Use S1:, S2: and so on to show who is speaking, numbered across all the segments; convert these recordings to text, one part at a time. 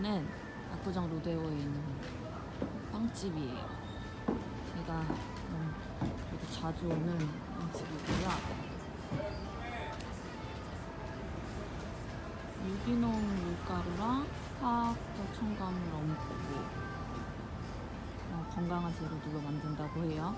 S1: 여기는 압구정 로데오에 있는 빵집이에요. 제가 음, 여기 자주 오는 빵집이고요. 유기농 밀가루랑 화학적 첨가물 얹고 어, 건강한 재료들로 만든다고 해요.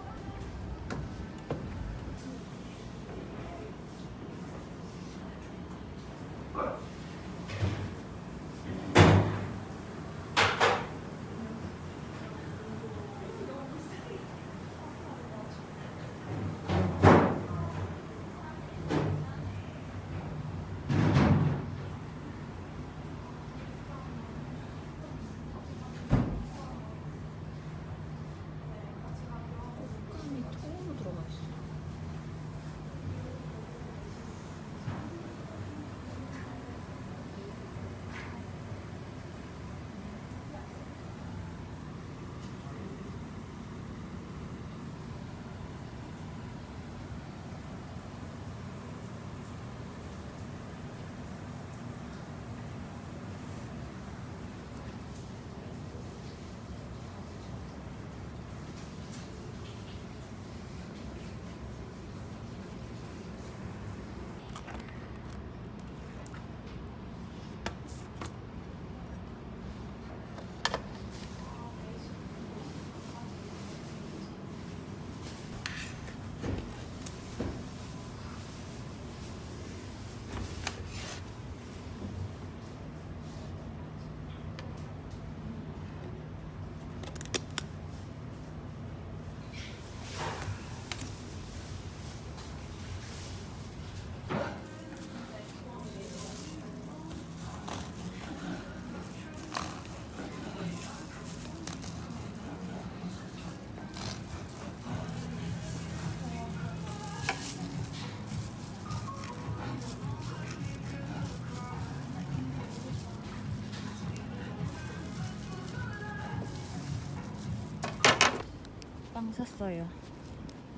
S1: 빵 샀어요.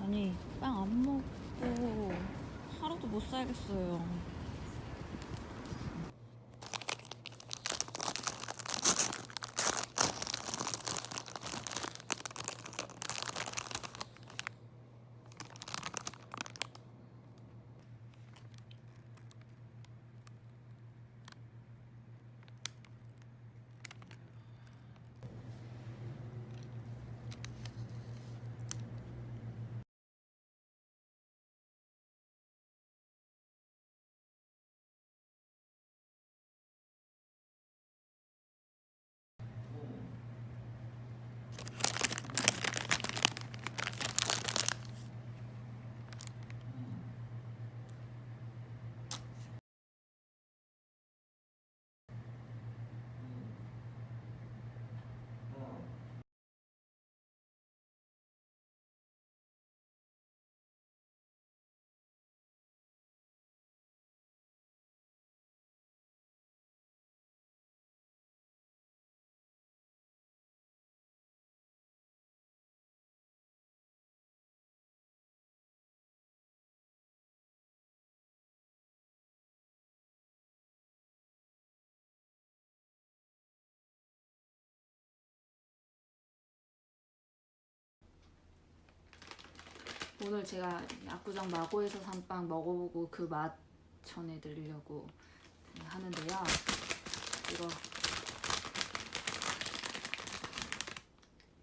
S1: 아니 빵 안 먹고 하루도 못 살겠어요. 오늘 제가 압구정 마고에서 산 빵 먹어보고 그 맛 전해드리려고 하는데요. 이거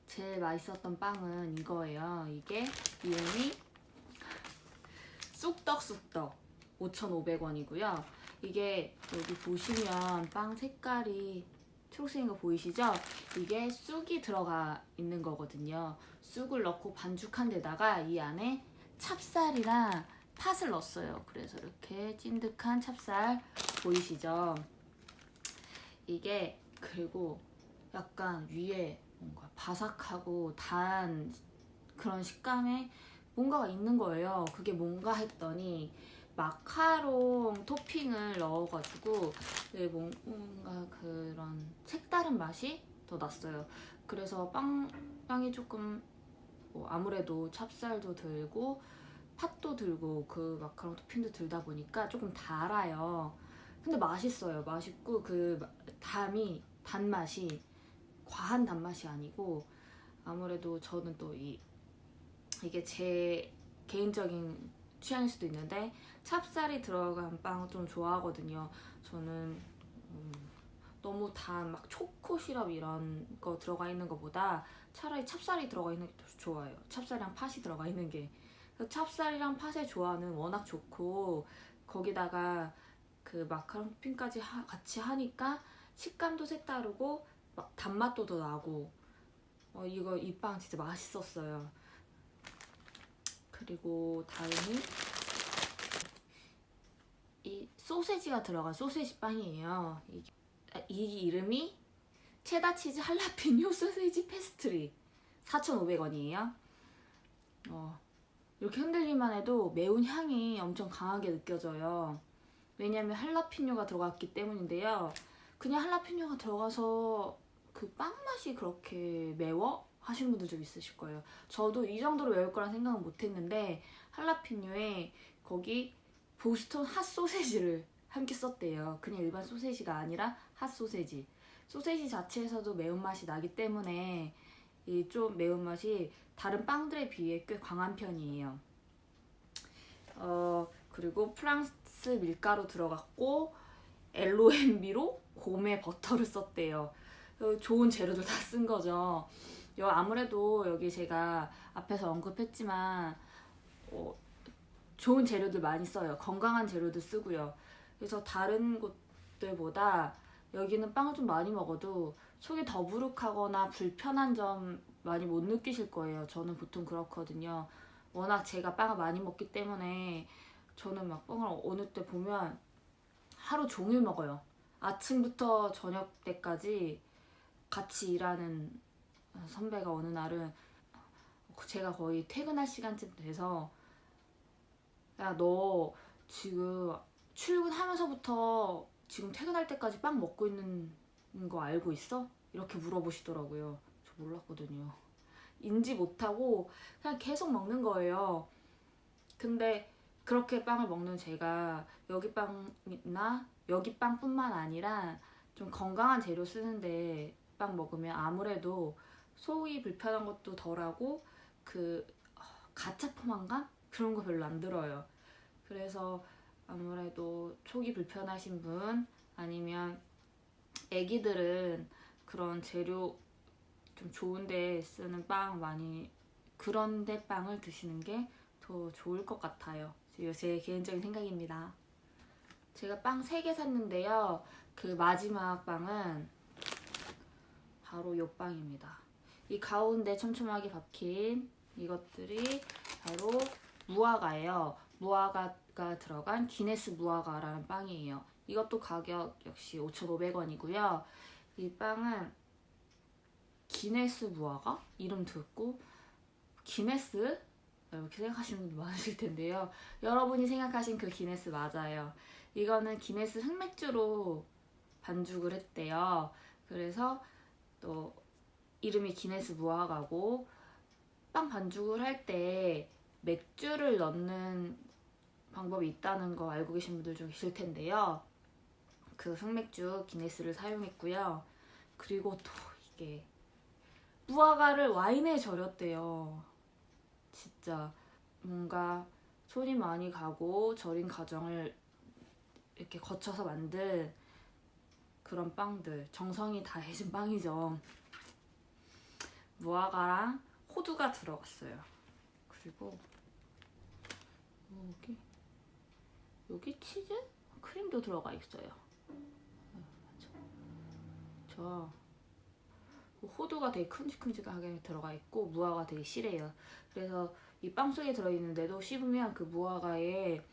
S1: 제일 맛있었던 빵은 이거예요. 이게 이름이 쑥떡쑥떡 5,500원이고요. 이게 여기 보시면 빵 색깔이 초록색인 거 보이시죠? 이게 쑥이 들어가 있는 거거든요. 쑥을 넣고 반죽한 데다가 이 안에 찹쌀이랑 팥을 넣었어요. 그래서 이렇게 찐득한 찹쌀 보이시죠? 이게 그리고 약간 위에 뭔가 바삭하고 단 그런 식감에 뭔가가 있는 거예요. 그게 뭔가 했더니 마카롱 토핑을 넣어가지고 뭔가 그런 색다른 맛이 더 났어요. 그래서 빵, 빵이 조금 뭐 아무래도 찹쌀도 들고 팥도 들고 그 마카롱 토핑도 들다 보니까 조금 달아요. 근데 맛있어요. 맛있고 그 마- 담이 단맛이 과한 단맛이 아니고 아무래도 저는 또 이 이게 제 개인적인 취향일 수도 있는데 찹쌀이 들어간 빵 좀 좋아하거든요. 저는 음, 너무 단 막 초코 시럽 이런 거 들어가 있는 것보다 차라리 찹쌀이 들어가 있는 게 더 좋아요. 찹쌀이랑 팥이 들어가 있는 게. 찹쌀이랑 팥의 조화는 워낙 좋고 거기다가 그 마카롱 핀까지 하- 같이 하니까 식감도 색다르고 막 단맛도 더 나고 어, 이거 이 빵 진짜 맛있었어요. 그리고 다음이 이 소세지가 들어간 소세지 빵이에요. 이게- 아, 이 이름이 체다 치즈 할라피뇨 소세지 페스트리 4,500원이에요. 어, 이렇게 흔들기만 해도 매운 향이 엄청 강하게 느껴져요. 왜냐면 할라피뇨가 들어갔기 때문인데요. 그냥 할라피뇨가 들어가서 그 빵 맛이 그렇게 매워? 하시는 분들 좀 있으실 거예요. 저도 이 정도로 매울 거란 생각은 못 했는데 할라피뇨에 거기 보스턴 핫 소세지를 함께 썼대요. 그냥 일반 소세지가 아니라 핫 소세지. 소세지 자체에서도 매운맛이 나기 때문에 이 좀 매운맛이 다른 빵들에 비해 꽤 강한 편이에요. 어, 그리고 프랑스 밀가루 들어갔고 LOMB로 곰의 버터를 썼대요. 어, 좋은 재료들 다 쓴 거죠. 여 아무래도 여기 제가 앞에서 언급했지만 어, 좋은 재료들 많이 써요. 건강한 재료들 쓰고요. 그래서 다른 곳들보다 여기는 빵을 좀 많이 먹어도 속이 더부룩하거나 불편한 점 많이 못 느끼실 거예요. 저는 보통 그렇거든요. 워낙 제가 빵을 많이 먹기 때문에 저는 막 빵을 어느 때 보면 하루 종일 먹어요. 아침부터 저녁 때까지 같이 일하는 선배가 어느 날은 제가 거의 퇴근할 시간쯤 돼서 야 너 지금 출근하면서부터 지금 퇴근할 때까지 빵 먹고 있는 거 알고 있어? 이렇게 물어보시더라고요. 저 몰랐거든요. 인지 못하고 그냥 계속 먹는 거예요. 근데 그렇게 빵을 먹는 제가 여기 빵이나 여기 빵뿐만 아니라 좀 건강한 재료 쓰는데 빵 먹으면 아무래도 속이 불편한 것도 덜하고 그 어, 가차 포만감 그런 거 별로 안 들어요. 그래서 아무래도 속이 불편하신 분 아니면 애기들은 그런 재료 좀 좋은데 쓰는 빵 많이 그런데 빵을 드시는 게 더 좋을 것 같아요. 제 개인적인 생각입니다. 제가 빵 3개 샀는데요. 그 마지막 빵은 바로 요 빵입니다. 이 가운데 촘촘하게 박힌 이것들이 바로 무화과예요. 무화과가 들어간 기네스 무화과라는 빵이에요. 이것도 가격 역시 5,500원이고요. 이 빵은 기네스 무화과? 이름 듣고 기네스? 이렇게 생각하시는 분들 많으실 텐데요. 여러분이 생각하신 그 기네스 맞아요. 이거는 기네스 흑맥주로 반죽을 했대요. 그래서 또 이름이 기네스 무화과고 빵 반죽을 할 때 맥주를 넣는 방법이 있다는 거 알고 계신 분들 좀 계실 텐데요. 그 흑맥주 기네스를 사용했고요. 그리고 또 이게 무화과를 와인에 절였대요. 진짜 뭔가 손이 많이 가고 절인 과정을 이렇게 거쳐서 만든 그런 빵들 정성이 다해진 빵이죠. 무화과랑 호두가 들어갔어요. 그리고 여기 여기 치즈 크림도 들어가 있어요. 저 호두가 되게 큼직큼직하게 들어가 있고 무화과 되게 실해요. 그래서 이 빵 속에 들어있는데도 씹으면 그 무화과의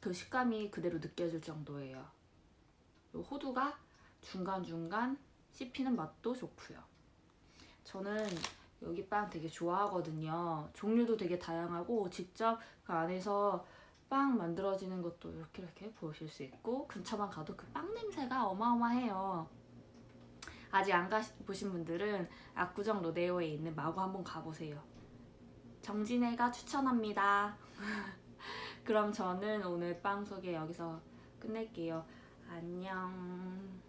S1: 그 식감이 그대로 느껴질 정도예요. 호두가 중간중간 씹히는 맛도 좋고요. 저는 여기 빵 되게 좋아하거든요. 종류도 되게 다양하고 직접 그 안에서 빵 만들어지는 것도 이렇게 이렇게 보실 수 있고 근처만 가도 그 빵 냄새가 어마어마해요. 아직 안 가보신 분들은 압구정 로데오에 있는 마구 한번 가보세요. 정진애가 추천합니다. 그럼 저는 오늘 빵 소개 여기서 끝낼게요. 안녕.